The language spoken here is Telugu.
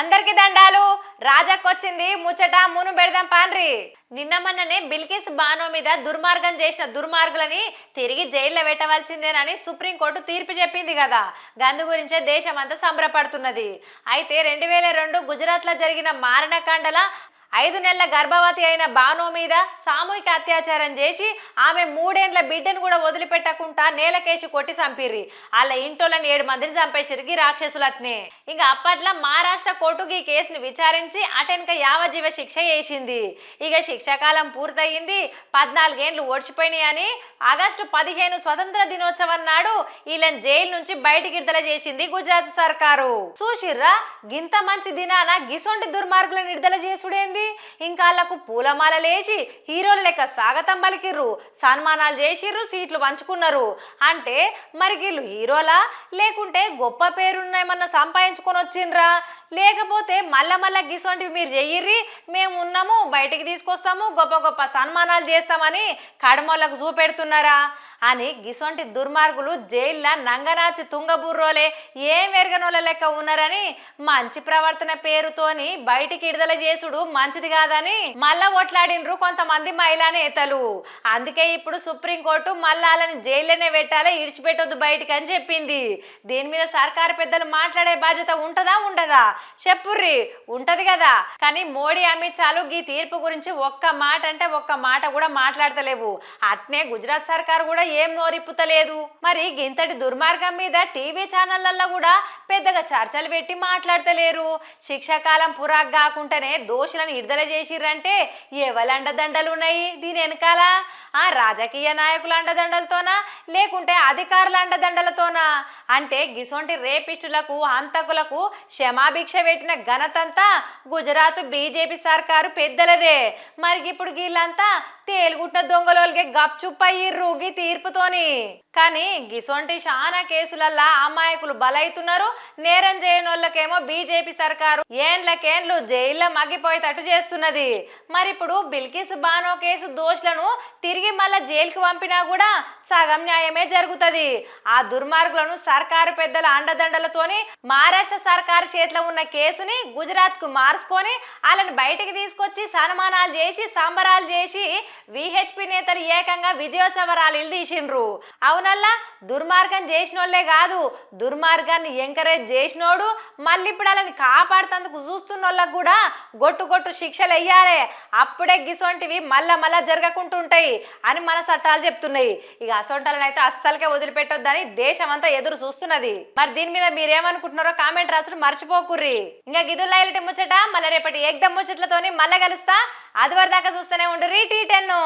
అందరికి దండాలు. రాజాకొచ్చింది ముచ్చట మును పెడదాం పాన్రి నిన్న మొన్ననే బిల్కిస్ బానో మీద దుర్మార్గం చేసిన దుర్మార్గులని తిరిగి జైల్లో పెట్టవలసిందేనని సుప్రీంకోర్టు తీర్పు చెప్పింది కదా. గందు గురించే దేశం అంతా సంబరపడుతున్నది. అయితే రెండు వేల రెండు గుజరాత్లో జరిగిన మారణకాండల ఐదు నెలల గర్భవతి అయిన బాను మీద సామూహిక అత్యాచారం చేసి ఆమె మూడేండ్ల బిడ్డను కూడా వదిలిపెట్టకుండా నేలకేసి కొట్టి చంపిర్రి. వాళ్ళ ఇంటోళ్ళని ఏడు మందిని చంపేసిరికి రాక్షసులట్నే. ఇక అప్పట్లో మహారాష్ట్ర కోర్టు ఈ కేసుని విచారించి అటెన్క యావజీవ శిక్ష వేసింది ఇక శిక్షాకాలం పూర్తయింది పద్నాలుగేండ్లు ఓడిచిపోయినాయని ఆగస్టు పదిహేను స్వతంత్ర దినోత్సవం నాడు వీళ్ళని జైలు నుంచి బయటికి విడుదల చేసింది గుజరాత్ సర్కారు. చూసిర్రా? గింత మంచి దినాన గిసొంటి దుర్మార్గులను విడుదల చేసుడేంది? ఇంకా వాళ్ళకు పూలమాలలేసి హీరోలు లెక్క స్వాగతం పలికిర్రు సన్మానాలు చేసిర్రు సీట్లు పంచుకున్నారు. అంటే మరి వీళ్ళు హీరోలా? లేకుంటే గొప్ప పేరున్నాయమన్నా సంపాదించుకొని వచ్చిండ్రా? లేకపోతే మళ్ళా మళ్ళా గిసొంటివి మీరు చెయ్యిర్రి మేము ఉన్నాము బయటికి తీసుకొస్తాము గొప్ప గొప్ప సన్మానాలు చేస్తామని కడమోళ్ళకు చూపెడుతున్నారా? అని గిసొంటి దుర్మార్గులు జైల్లో నంగనాచి తుంగబుర్రోలే ఏం ఎరగనోళ్ళ లెక్క ఉన్నారని మంచి ప్రవర్తన పేరుతోని బయటికి విడుదల చేసుడు మంచిది కాదని మళ్ళా ఓట్లాడినరు కొంతమంది మహిళా నేతలు. అందుకే ఇప్పుడు సుప్రీంకోర్టు మళ్ళా వాళ్ళని జైల్లోనే పెట్టాలి ఇడిచిపెట్టొద్దు బయటికి అని చెప్పింది. దీని మీద సర్కారు పెద్దలు మాట్లాడే బాధ్యత ఉంటదా ఉండదా? చెప్పుర్రి ఉంటది కదా. కానీ మోడీ అమిత్ షాలు ఈ తీర్పు గురించి ఒక్క మాట అంటే ఒక్క మాట కూడా మాట్లాడతలేవు. అట్నే గుజరాత్ సర్కారు కూడా ఏం నోరిప్పుతలేదు మరి గింతటి దుర్మార్గం మీద టీవీ ఛానళ్ళలో కూడా పెద్దగా చర్చలు పెట్టి మాట్లాడతలేరు. శిక్షాకాలం పురాగ్ కాకుండానే దోషులను విడుదల చేసిర్రంటే ఎవరి అండదండలు ఉన్నాయి దీని వెనకాల? ఆ రాజకీయ నాయకుల అండదండలతోనా? లేకుంటే అధికారుల అండదండలతోనా? అంటే గిసొంటి రేపిస్టులకు హంతకులకు క్షమాభిక్ష పెట్టిన ఘనతంతా గుజరాత్ బీజేపీ సర్కారు పెద్దలదే. మరి ఇప్పుడు వీళ్ళంతా తేలుగుట్ట దొంగలోకి గప్చుప్ అయ్యిర్రు గీ తీర్పుతోని కానీ గిసొంటి చాలా కేసులల్లా అమాయకులు బలైతున్నారు. నేరం చేయని వాళ్ళకేమో బీజేపీ సర్కారు ఏండ్లకేండ్లు జైల్లో మగ్గిపోయేటట్టు చేస్తున్నది. మరి ఇప్పుడు బిల్కిస్ బానో కేసు దోషులను తిరిగి మళ్ళా జైలుకి పంపినా కూడా సగం న్యాయమే జరుగుతుంది. ఆ దుర్మార్గులను సర్కారు పెద్దల అండదండలతోని మహారాష్ట్ర సర్కారు చేతిలో ఉన్న కేసుని గుజరాత్కు మార్చుకొని వాళ్ళని బయటికి తీసుకొచ్చి సన్మానాలు చేసి సంబరాలు చేసి విహెచ్పి నేతలు ఏకంగా విజయోత్సవ ర్యాలీలు తీసిండ్రు అవునల్లా దుర్మార్గం చేసినోళ్ళే కాదు. దుర్మార్గాన్ని ఎంకరేజ్ చేసినోడు మళ్ళీ ఇప్పుడు వాళ్ళని కాపాడుతందుకు చూస్తున్న వాళ్ళకు కూడా గొట్టు గొట్టు శిక్షలు వెయ్యాలి అప్పుడే గిసొంటివి మళ్ళా మళ్ళా జరగకుంటుంటాయి అని మన చట్టాలు చెప్తున్నాయి. ఇక అసొంటాలను అయితే అస్సలకే వదిలిపెట్టొద్దని దేశం అంతా ఎదురు చూస్తున్నది. మరి దీని మీద మీరేమనుకుంటున్నారో కామెంట్ రాసుడు మర్చిపోకుర్రి ఇంకా గిదుల్లా ఇలాంటి ముచ్చట మళ్ళీ రేపటి ఎగ్దమ్ ముచ్చట్లతోని మళ్ళీ కలుస్తా. అది వరదాకా చూస్తూనే ఉండు రీ టీ టెన్ను.